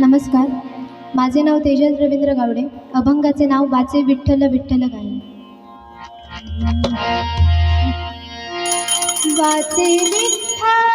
नमस्कार. माझे नाव तेजस रवींद्र गावडे. अभंगाचे नाव वाचे विठ्ठल विठ्ठल गायन. वाचे विठ्ठल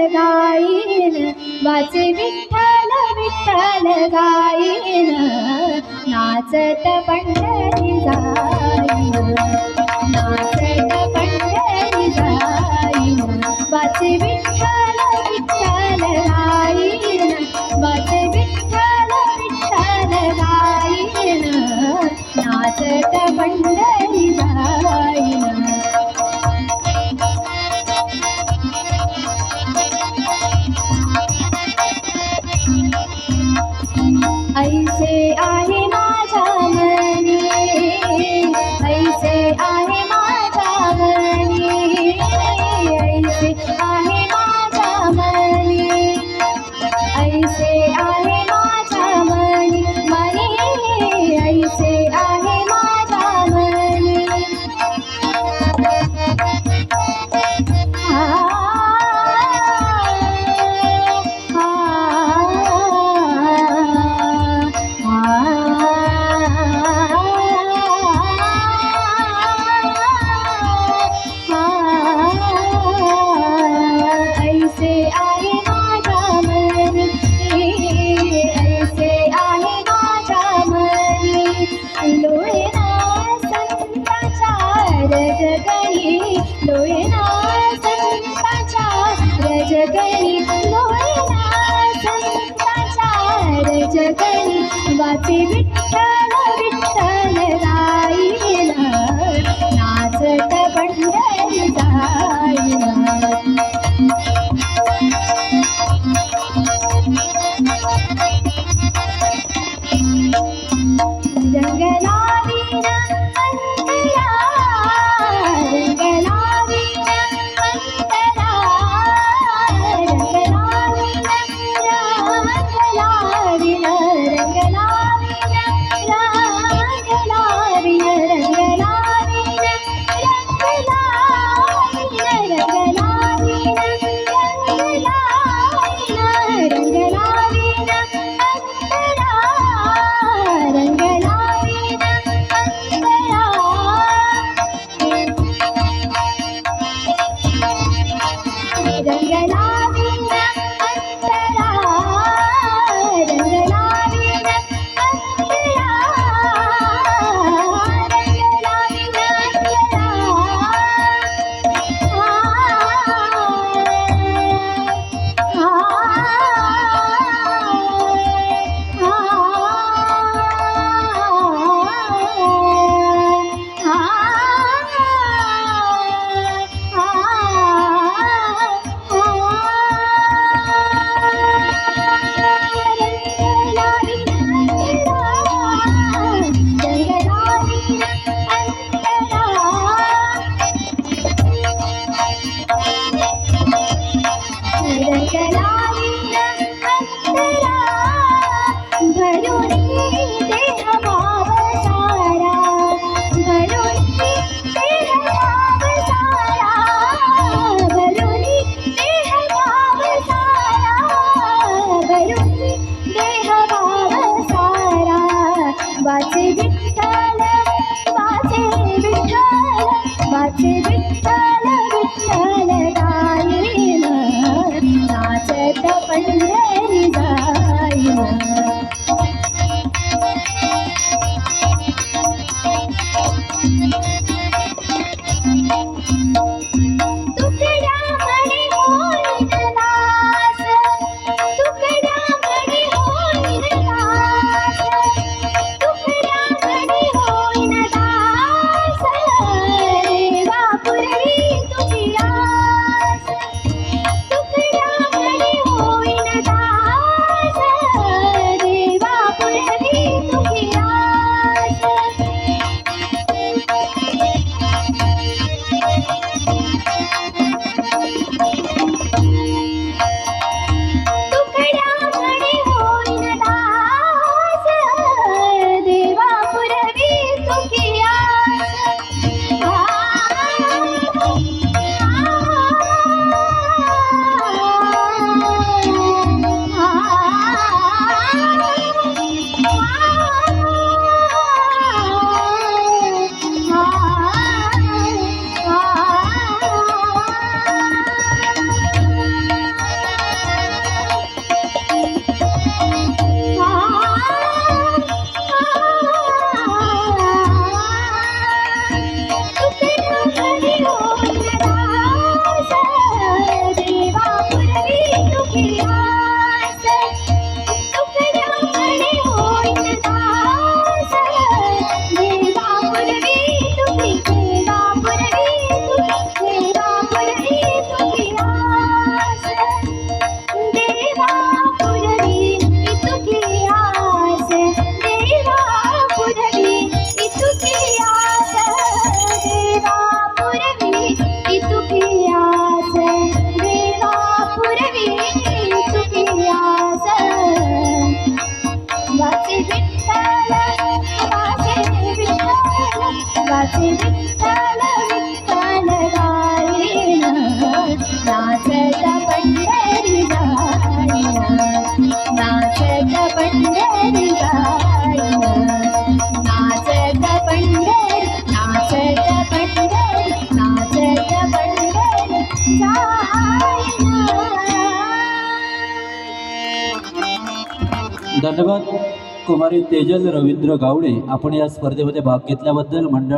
गाईन. वाचे विठ्ठल विठ्ठल गाईन. नाचत पंढर Hey! गंगला नाचत पंढरी जाईन नाचत पंढरी जाईन नाचत पंढर नाचत पंढर नाचत पंढर धन्यवाद कुमारी तेजल रवींद्र गावडे आपण या स्पर्धेमध्ये भाग घेतल्याबद्दल मंडळ